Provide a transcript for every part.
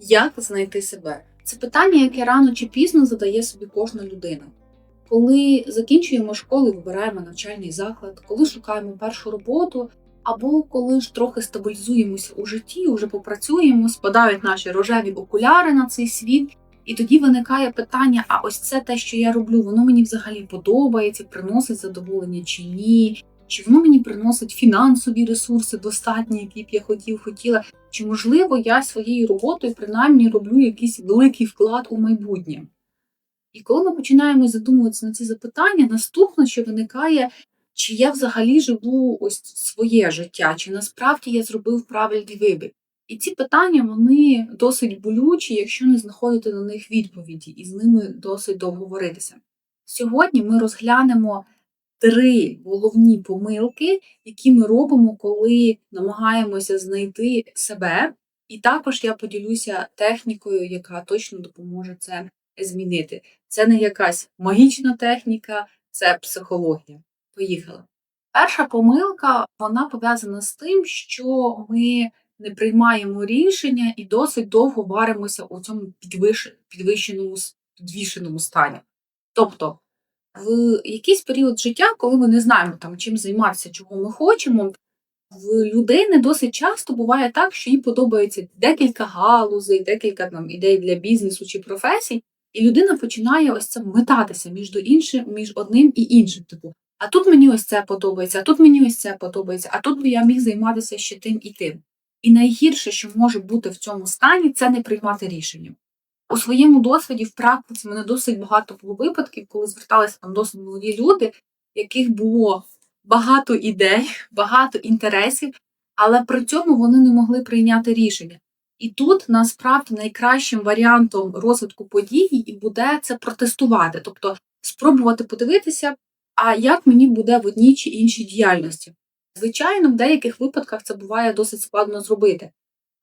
Як знайти себе? Це питання, яке рано чи пізно задає собі кожна людина. Коли закінчуємо школу, вибираємо навчальний заклад, коли шукаємо першу роботу, або коли ж трохи стабілізуємося у житті, вже попрацюємо, спадають наші рожеві окуляри на цей світ, і тоді виникає питання: а ось це те, що я роблю, воно мені взагалі подобається, приносить задоволення чи ні? Чи воно мені приносить фінансові ресурси достатні, які б я хотів, хотіла, чи можливо я своєю роботою принаймні роблю якийсь великий вклад у майбутнє? І коли ми починаємо задумуватися на ці запитання, наступне, що виникає, чи я взагалі живу ось своє життя, чи насправді я зробив правильний вибір? І ці питання вони досить болючі, якщо не знаходити на них відповіді, і з ними досить довго говоритися. Сьогодні ми розглянемо три головні помилки, які ми робимо, коли намагаємося знайти себе. І також я поділюся технікою, яка точно допоможе це змінити. Це не якась магічна техніка, це психологія. Поїхали. Перша помилка вона пов'язана з тим, що ми не приймаємо рішення і досить довго варимося у цьому підвищеному підвішеному стані. Тобто, в якийсь період життя, коли ми не знаємо там, чим займатися, чого ми хочемо, в людини досить часто буває так, що їй подобається декілька галузей, декілька там ідей для бізнесу чи професій, і людина починає ось це метатися між іншим, між одним і іншим. Типу, а тут мені ось це подобається, а тут мені ось це подобається, а тут би я міг займатися ще тим і тим. І найгірше, що може бути в цьому стані, це не приймати рішення. У своєму досвіді, в практиці, мене досить багато було випадків, коли зверталися там досить молоді люди, яких було багато ідей, багато інтересів, але при цьому вони не могли прийняти рішення. І тут насправді найкращим варіантом розвитку подій і буде це протестувати, тобто спробувати подивитися, а як мені буде в одній чи іншій діяльності. Звичайно, в деяких випадках це буває досить складно зробити.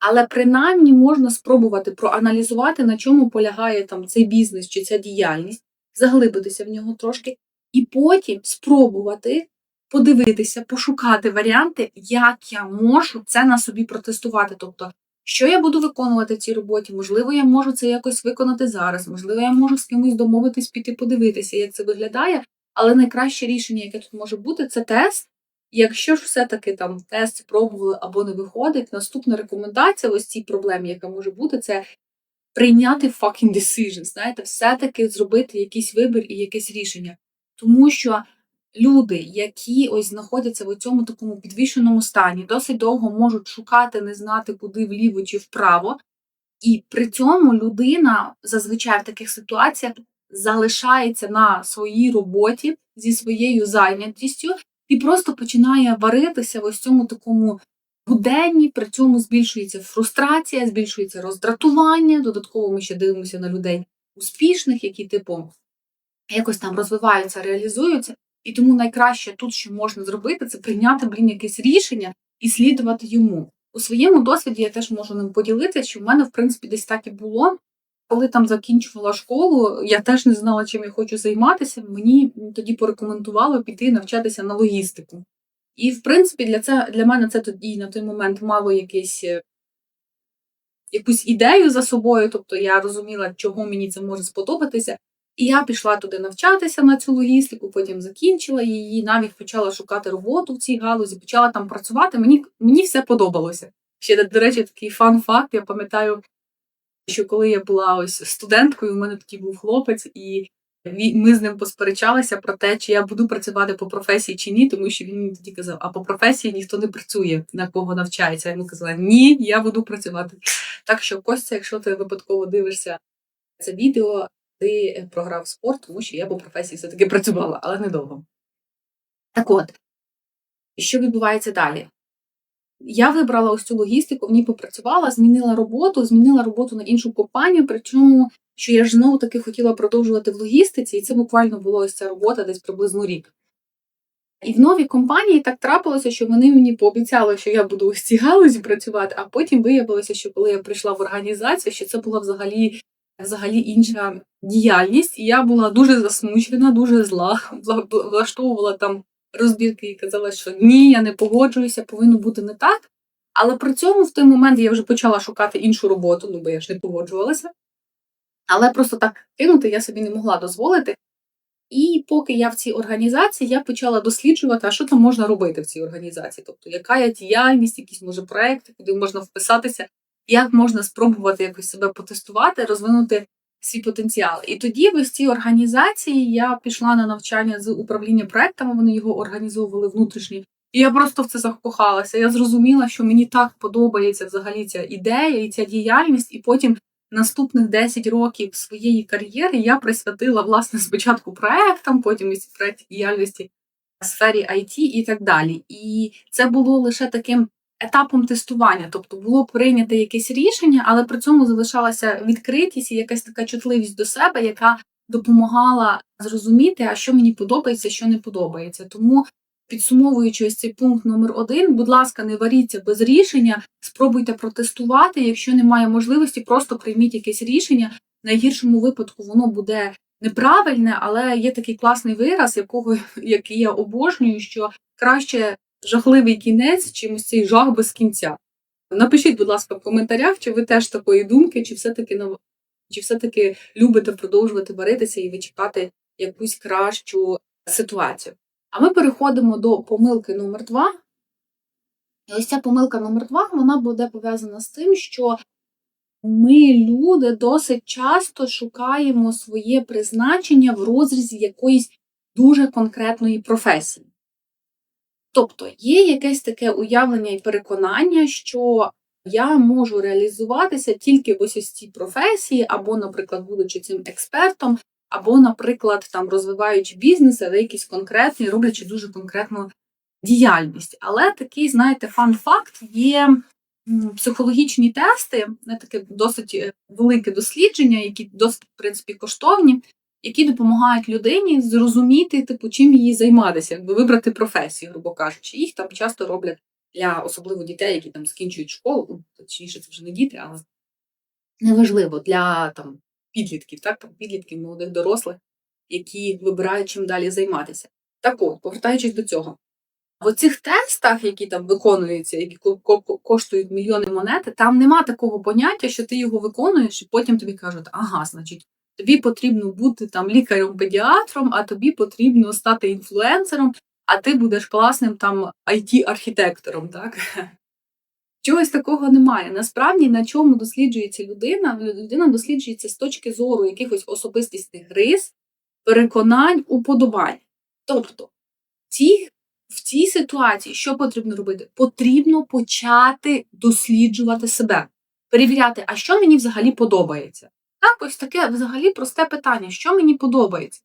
Але принаймні можна спробувати проаналізувати, на чому полягає там цей бізнес чи ця діяльність, заглибитися в нього трошки, і потім спробувати подивитися, пошукати варіанти, як я можу це на собі протестувати. Тобто, що я буду виконувати в цій роботі, можливо, я можу це якось виконати зараз, можливо, я можу з кимось домовитись, піти подивитися, як це виглядає. Але найкраще рішення, яке тут може бути, це тест. Якщо ж все-таки там тест спробували або не виходить, наступна рекомендація ось цій проблемі, яка може бути, це прийняти fucking decision, знаєте, все-таки зробити якийсь вибір і якесь рішення. Тому що люди, які ось знаходяться в цьому такому підвішеному стані, досить довго можуть шукати, не знати, куди вліво чи вправо, і при цьому людина зазвичай в таких ситуаціях залишається на своїй роботі зі своєю зайнятістю і просто починає варитися в ось цьому такому буденні, при цьому збільшується фрустрація, збільшується роздратування. Додатково ми ще дивимося на людей успішних, які, типу, якось там розвиваються, реалізуються. І тому найкраще тут, що можна зробити, це прийняти, блін, якесь рішення і слідувати йому. У своєму досвіді я теж можу ним поділитися, що в мене, в принципі, десь так і було. Коли там закінчувала школу, я теж не знала, чим я хочу займатися. Мені тоді порекомендували піти навчатися на логістику. І, в принципі, для це для мене це тоді на той момент мало якийсь, якусь ідею за собою, тобто я розуміла, чого мені це може сподобатися. І я пішла туди навчатися на цю логістику, потім закінчила її, навіть почала шукати роботу в цій галузі, почала там працювати. Мені мені все подобалося. Ще, до речі, такий фан-факт. Я пам'ятаю, що коли я була ось студенткою, у мене тоді був хлопець, і ми з ним посперечалися про те, чи я буду працювати по професії чи ні, тому що він мені тоді казав, а по професії ніхто не працює, на кого навчається. Я йому казала, ні, я буду працювати. Так що, Костя, якщо ти випадково дивишся це відео, ти програв спорт, тому що я по професії все-таки працювала, але недовго. Так от, що відбувається далі? Я вибрала ось цю логістику, в ній попрацювала, змінила роботу, змінила роботу на іншу компанію, причому, що я ж знову таки хотіла продовжувати в логістиці, і це буквально було ось ця робота десь приблизно рік. І в новій компанії так трапилося, що вони мені пообіцяли, що я буду ось цій галузі працювати, а потім виявилося, що коли я прийшла в організацію, що це була взагалі взагалі інша діяльність, і я була дуже засмучена, дуже зла, влаштовувала там розбірки і казала, що ні, я не погоджуюся, повинно бути не так. Але при цьому в той момент я вже почала шукати іншу роботу, ну бо я ж не погоджувалася. Але просто так кинути я собі не могла дозволити. І поки я в цій організації, я почала досліджувати, а що там можна робити в цій організації. Тобто, яка є діяльність, якісь може проекти, куди можна вписатися, як можна спробувати якось себе потестувати, розвинути свій потенціал. І тоді в цій організації я пішла на навчання з управління проектами, вони його організовували внутрішні. І я просто в це закохалася. Я зрозуміла, що мені так подобається взагалі ця ідея і ця діяльність, і потім наступних 10 років своєї кар'єри я присвятила власне спочатку проектам, потім із проєкт діяльності в сфері IT і так далі. І це було лише таким етапом тестування, тобто було прийнято якесь рішення, але при цьому залишалася відкритість і якась така чутливість до себе, яка допомагала зрозуміти, а що мені подобається, що не подобається. Тому. Підсумовуючи ось цей пункт номер один, будь ласка, не варіться без рішення, спробуйте протестувати. Якщо немає можливості, просто прийміть якесь рішення. В найгіршому випадку воно буде неправильне, але є такий класний вираз, якого який я обожнюю, що краще жахливий кінець, чим ось цей жах без кінця. Напишіть, будь ласка, в коментарях, чи ви теж такої думки, чи все-таки чи все-таки любите продовжувати варитися і вичекати якусь кращу ситуацію. А ми переходимо до помилки номер два. І ось ця помилка номер два вона буде пов'язана з тим, що ми, люди, досить часто шукаємо своє призначення в розрізі якоїсь дуже конкретної професії. Тобто є якесь таке уявлення і переконання, що я можу реалізуватися тільки в ось ось цій професії, або, наприклад, будучи цим експертом, або, наприклад, там розвиваючи бізнес, але якийсь конкретний, роблячи дуже конкретну діяльність. Але такий, знаєте, фан-факт є психологічні тести, не таке досить е, велике дослідження, які досить, в принципі, коштовні, які допомагають людині зрозуміти, типу, чим їй займатися, якби вибрати професію, грубо кажучи. Їх там часто роблять для особливо дітей, які там скінчують школу, ну, точніше, це вже не діти, але неважливо для там підлітків, так, там підлітків, молодих дорослих, які вибирають чим далі займатися. Так от, повертаючись до цього, в оцих тестах, які там виконуються, які ко- ко- коштують мільйони монети, там нема такого поняття, що ти його виконуєш, і потім тобі кажуть, ага, значить, тобі потрібно бути там лікарем-педіатром, а тобі потрібно стати інфлюенсером, а ти будеш класним там IT-архітектором, так? Чогось такого немає. Насправді, на чому досліджується людина? Людина досліджується з точки зору якихось особистісних рис, переконань, уподобань. Тобто, ці, в цій ситуації що потрібно робити? Потрібно почати досліджувати себе, перевіряти, а що мені взагалі подобається. Так, ось таке взагалі просте питання, що мені подобається.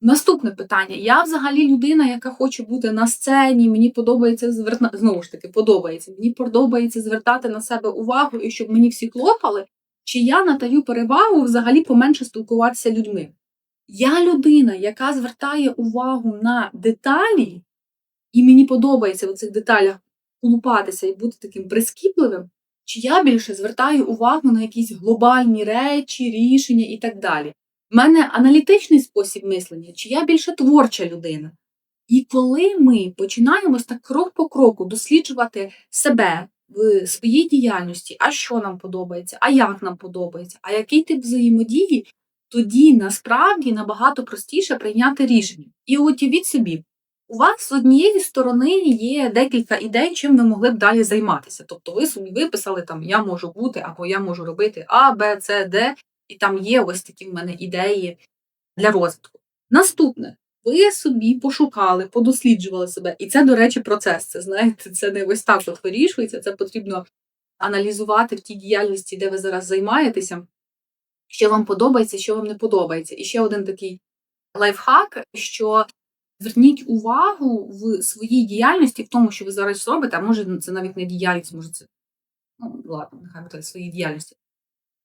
Наступне питання. Я взагалі людина, яка хоче бути на сцені, мені подобається зверна... знову ж таки, подобається. Мені подобається звертати на себе увагу і щоб мені всі хлопали, чи я надаю перевагу взагалі поменше спілкуватися людьми. Я людина, яка звертає увагу на деталі, і мені подобається в цих деталях колупатися і бути таким прискіпливим, чи я більше звертаю увагу на якісь глобальні речі, рішення і так далі. У мене аналітичний спосіб мислення, чи я більше творча людина. І коли ми починаємо так крок по кроку досліджувати себе в своїй діяльності, а що нам подобається, а як нам подобається, а який тип взаємодії, тоді насправді набагато простіше прийняти рішення. І уявіть собі, у вас з однієї сторони є декілька ідей, чим ви могли б далі займатися. Тобто ви собі виписали там я можу бути або я можу робити А, Б, С, Д, і там є ось такі в мене ідеї для розвитку. Наступне, ви собі пошукали, подосліджували себе. І це, до речі, процес. Це знаєте, це не ось так от вирішується, це потрібно аналізувати в тій діяльності, де ви зараз займаєтеся, що вам подобається, що вам не подобається. І ще один такий лайфхак, що зверніть увагу в своїй діяльності, в тому, що ви зараз робите, а може це навіть не діяльність, може це ну ладно, нехай буде своїй діяльності.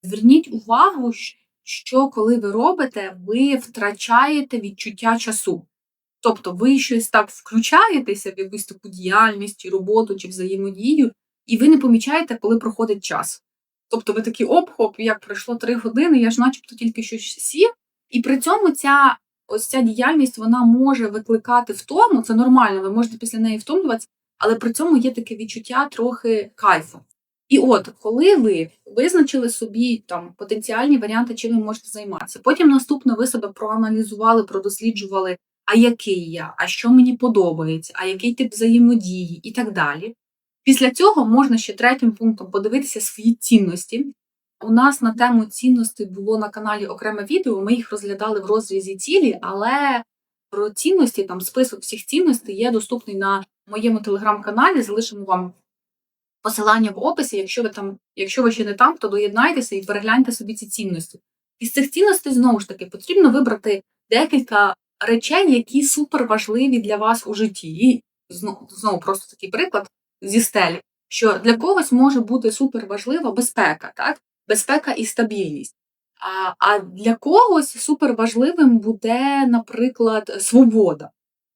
Зверніть увагу, що коли ви робите, ви втрачаєте відчуття часу. Тобто ви щось так включаєтеся в якусь таку діяльність, роботу, чи взаємодію, і ви не помічаєте, коли проходить час. Тобто ви такі оп-хоп, як пройшло три години, я ж начебто тільки щось сів, і при цьому ця ось ця діяльність вона може викликати втому, це нормально, ви можете після неї втомлюватися, але при цьому є таке відчуття трохи кайфу. І от, коли ви визначили собі там потенціальні варіанти, чим ви можете займатися, потім наступне ви себе проаналізували, продосліджували, а який я, а що мені подобається, а який тип взаємодії і так далі. Після цього можна ще третім пунктом подивитися свої цінності. У нас на тему цінностей було на каналі окреме відео, ми їх розглядали в розрізі цілі, але про цінності, там список всіх цінностей є доступний на моєму телеграм-каналі. Залишимо вам посилання в описі. Якщо ви там, якщо ви ще не там, то доєднайтеся і перегляньте собі ці цінності. Із цих цінностей знову ж таки потрібно вибрати декілька речей, які супер важливі для вас у житті. І знову, знову просто такий приклад зі стелі, що для когось може бути супер важлива безпека, так? Безпека і стабільність. А, а для когось супер важливим буде, наприклад, свобода.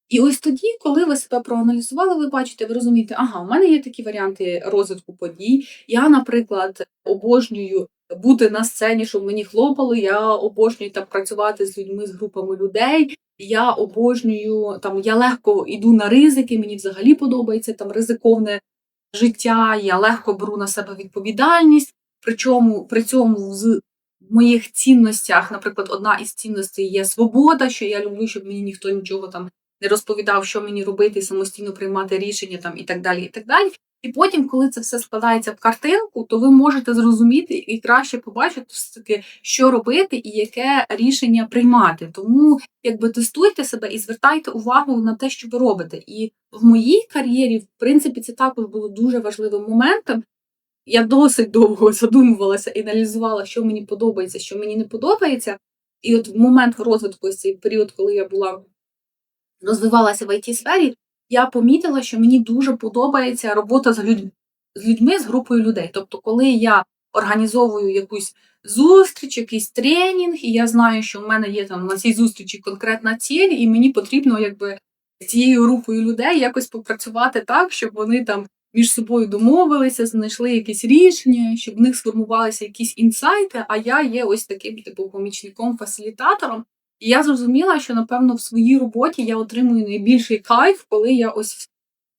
І ось тоді, коли ви себе проаналізували, ви бачите, ви розумієте, ага, у мене є такі варіанти розвитку подій. Я, наприклад, обожнюю бути на сцені, щоб мені хлопали. Я обожнюю там працювати з людьми, з групами людей. Я обожнюю там, я легко йду на ризики, мені взагалі подобається там ризиковне життя, я легко беру на себе відповідальність. Причому при цьому з моїх цінностях, наприклад, одна із цінностей є свобода, що я люблю, щоб мені ніхто нічого там не розповідав, що мені робити, самостійно приймати рішення там і так далі. І так далі. І потім, коли це все складається в картинку, то ви можете зрозуміти і краще побачити все таки, що робити і яке рішення приймати. Тому якби тестуйте себе і звертайте увагу на те, що ви робите. І в моїй кар'єрі, в принципі, це також було дуже важливим моментом. Я досить довго задумувалася і аналізувала, що мені подобається, що мені не подобається. І от в момент розвитку, цей період, коли я була розвивалася в it сфері, я помітила, що мені дуже подобається робота з людьми, з людьми, з групою людей. Тобто, коли я організовую якусь зустріч, якийсь тренінг, і я знаю, що в мене є там на цій зустрічі конкретна ціль, і мені потрібно якби цією групою людей якось попрацювати так, щоб вони там між собою домовилися, знайшли якісь рішення, щоб в них сформувалися якісь інсайти. А я є ось таким типу помічником, фасилітатором. І я зрозуміла, що напевно в своїй роботі я отримую найбільший кайф, коли я ось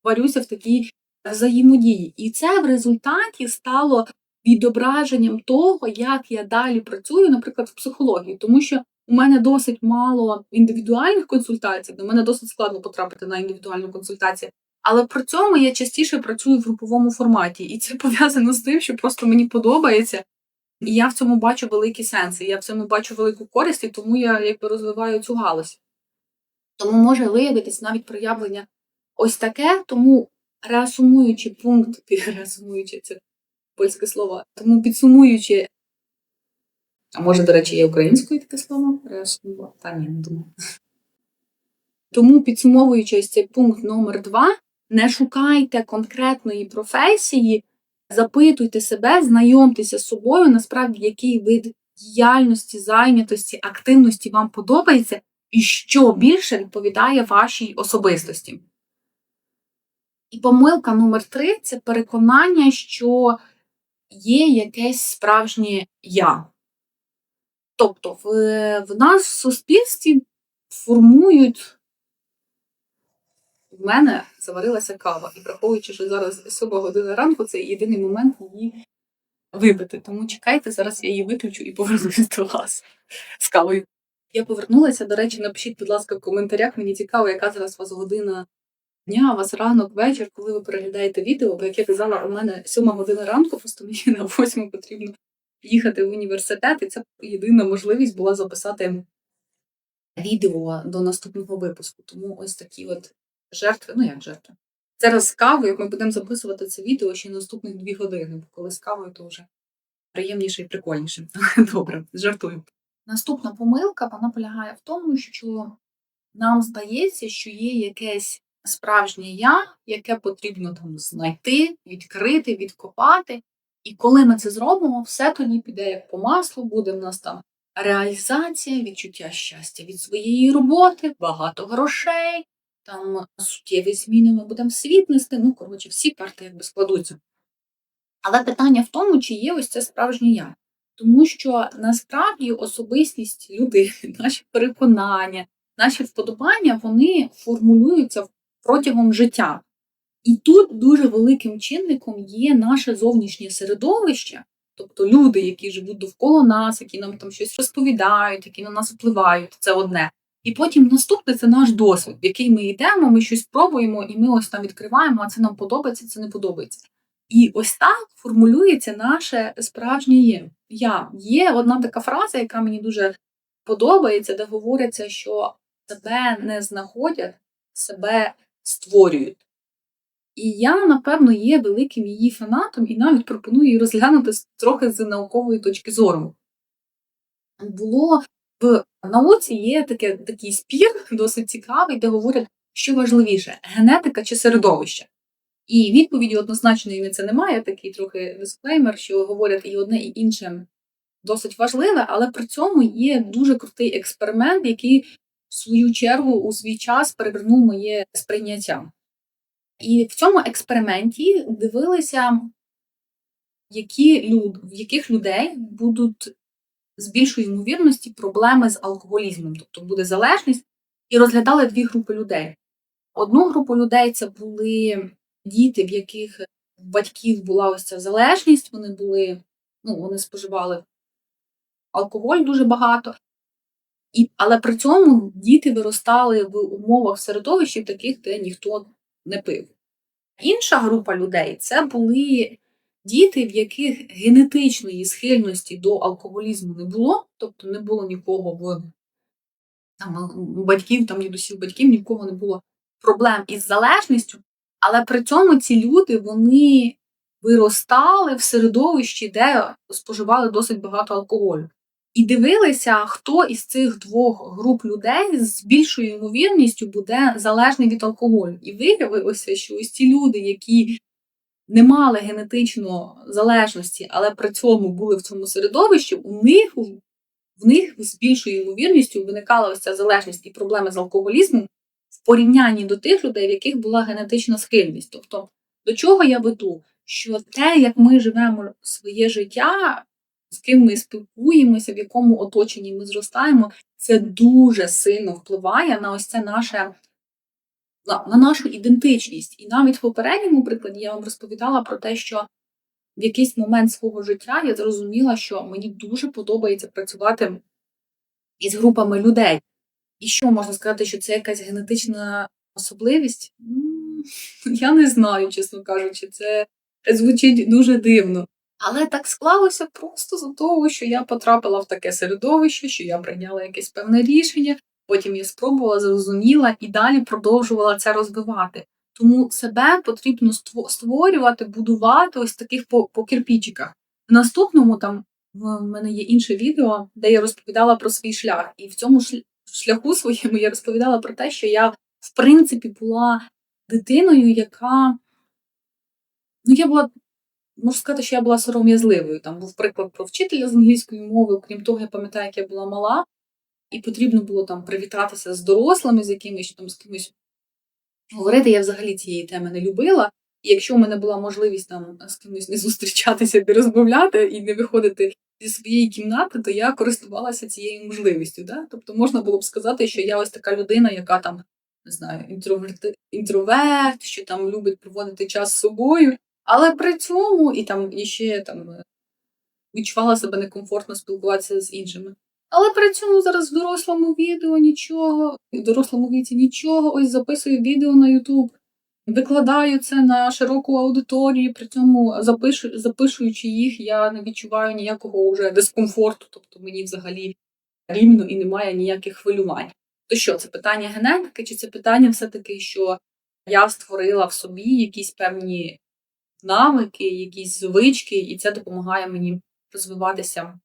варюся в такій взаємодії. І це в результаті стало відображенням того, як я далі працюю, наприклад, в психології, тому що у мене досить мало індивідуальних консультацій, до мене досить складно потрапити на індивідуальну консультацію. Але при цьому я частіше працюю в груповому форматі, і це пов'язано з тим, що просто мені подобається. І я в цьому бачу великі сенси, я в цьому бачу велику користь, і тому я якби розвиваю цю галузь. Тому може виявитись навіть проявлення ось таке, тому реасумуючи пункт, реасумуючи це польське слово, тому підсумуючи, а може, до речі, є українською таке слово? Реасумувати? Та ні, не думаю. Тому підсумовуючи ось цей пункт номер два, не шукайте конкретної професії, запитуйте себе, знайомтеся з собою, насправді, який вид діяльності, зайнятості, активності вам подобається, і що більше відповідає вашій особистості. І помилка номер три це переконання, що є якесь справжнє я. Тобто в, в нас в суспільстві формують в мене заварилася кава. І враховуючи, що зараз 7 година ранку, це єдиний момент її випити. Тому чекайте, зараз я її виключу і повернуся до вас з кавою. Я повернулася, до речі, напишіть, будь ласка, в коментарях. Мені цікаво, яка зараз у вас година дня, у вас ранок, вечір, коли ви переглядаєте відео, бо як я казала, у мене 7 година ранку, просто мені на 8 потрібно їхати в університет, і це єдина можливість була записати відео до наступного випуску. Тому ось такі от жертви, ну як жертви. Зараз з кавою ми будемо записувати це відео ще наступних дві години, бо коли з кавою, то вже приємніше і прикольніше. Добре, жартую. Наступна помилка вона полягає в тому, що нам здається, що є якесь справжнє я, яке потрібно там знайти, відкрити, відкопати. І коли ми це зробимо, все тоді піде як по маслу, буде в нас там реалізація, відчуття щастя від своєї роботи, багато грошей, там суттєві зміни ми будемо світ нести, ну, коротше, всі карти якби складуться. Але питання в тому, чи є ось це справжнє я. Тому що насправді особистість людини, наші переконання, наші вподобання, вони формулюються протягом життя. І тут дуже великим чинником є наше зовнішнє середовище, тобто люди, які живуть довкола нас, які нам там щось розповідають, які на нас впливають, це одне. І потім наступне це наш досвід, в який ми йдемо, ми щось пробуємо, і ми ось там відкриваємо, а це нам подобається, це не подобається. І ось так формулюється наше справжнє є. Я. Є одна така фраза, яка мені дуже подобається, де говориться, що себе не знаходять, себе створюють. І я, напевно, є великим її фанатом і навіть пропоную її розглянути трохи з наукової точки зору. Було в науці є таке, такий спір досить цікавий, де говорять, що важливіше генетика чи середовище. І відповіді однозначної на це немає, такий трохи дисклеймер, що говорять і одне, і інше досить важливе, але при цьому є дуже крутий експеримент, який в свою чергу у свій час перевернув моє сприйняття. І в цьому експерименті дивилися, які люд, в яких людей будуть з більшою ймовірності проблеми з алкоголізмом, тобто буде залежність, і розглядали дві групи людей. Одну групу людей це були діти, в яких в батьків була ось ця залежність, вони були, ну, вони споживали алкоголь дуже багато, і, але при цьому діти виростали в умовах середовищі таких, де ніхто не пив. Інша група людей це були діти, в яких генетичної схильності до алкоголізму не було, тобто не було нікого в там, батьків, там дідусів батьків, нікого не було проблем із залежністю, але при цьому ці люди вони виростали в середовищі, де споживали досить багато алкоголю. І дивилися, хто із цих двох груп людей з більшою ймовірністю буде залежний від алкоголю. І виявилося, що ось ці люди, які не мали генетично залежності, але при цьому були в цьому середовищі, у них в них з більшою ймовірністю виникала ось ця залежність і проблеми з алкоголізмом в порівнянні до тих людей, в яких була генетична схильність. Тобто, до чого я веду? Що те, як ми живемо своє життя, з ким ми спілкуємося, в якому оточенні ми зростаємо, це дуже сильно впливає на ось це наше. На, на нашу ідентичність. І навіть в попередньому прикладі я вам розповідала про те, що в якийсь момент свого життя я зрозуміла, що мені дуже подобається працювати із групами людей. І що можна сказати, що це якась генетична особливість? Я не знаю, чесно кажучи, це звучить дуже дивно. Але так склалося просто за того, що я потрапила в таке середовище, що я прийняла якесь певне рішення, потім я спробувала, зрозуміла і далі продовжувала це розвивати. Тому себе потрібно створювати, будувати ось таких по, по кирпічиках. В наступному там в мене є інше відео, де я розповідала про свій шлях. І в цьому шляху своєму я розповідала про те, що я, в принципі, була дитиною, яка. Ну, я була, можу сказати, що я була сором'язливою. Там був приклад про вчителя з англійської мови. Окрім того, я пам'ятаю, як я була мала, і потрібно було там привітатися з дорослими, з якимись там з кимось говорити. Я взагалі цієї теми не любила. І якщо в мене була можливість там з кимось не зустрічатися, не розмовляти і не виходити зі своєї кімнати, то я користувалася цією можливістю. Да? Тобто можна було б сказати, що я ось така людина, яка там не знаю, інтроверт, інтроверт, що там любить проводити час з собою, але при цьому і там і ще там е, відчувала себе некомфортно спілкуватися з іншими. Але при цьому зараз в дорослому відео нічого, в дорослому віці нічого, ось записую відео на YouTube, викладаю це на широку аудиторію, при цьому запишу, запишуючи їх, я не відчуваю ніякого вже дискомфорту, тобто мені взагалі рівно і немає ніяких хвилювань. То що, це питання генетики, чи це питання все-таки, що я створила в собі якісь певні навики, якісь звички, і це допомагає мені розвиватися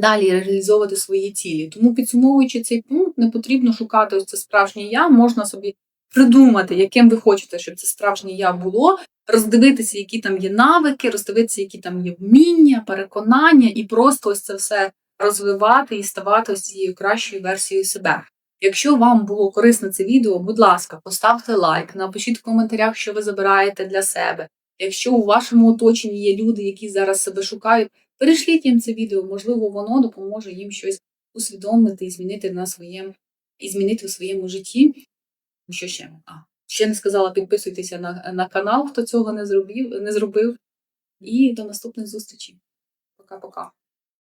далі, реалізовувати свої цілі. Тому, підсумовуючи цей пункт, не потрібно шукати ось це справжнє я, можна собі придумати, яким ви хочете, щоб це справжнє я було, роздивитися, які там є навики, роздивитися, які там є вміння, переконання, і просто ось це все розвивати і ставати ось цією кращою версією себе. Якщо вам було корисне це відео, будь ласка, поставте лайк, напишіть в коментарях, що ви забираєте для себе. Якщо у вашому оточенні є люди, які зараз себе шукають, перешліть їм це відео, можливо, воно допоможе їм щось усвідомити і змінити на своєму і змінити у своєму житті. Що ще? А, Ще не сказала, підписуйтеся на, на канал, хто цього не зробив, не зробив. І до наступних зустрічей. Пока-пока.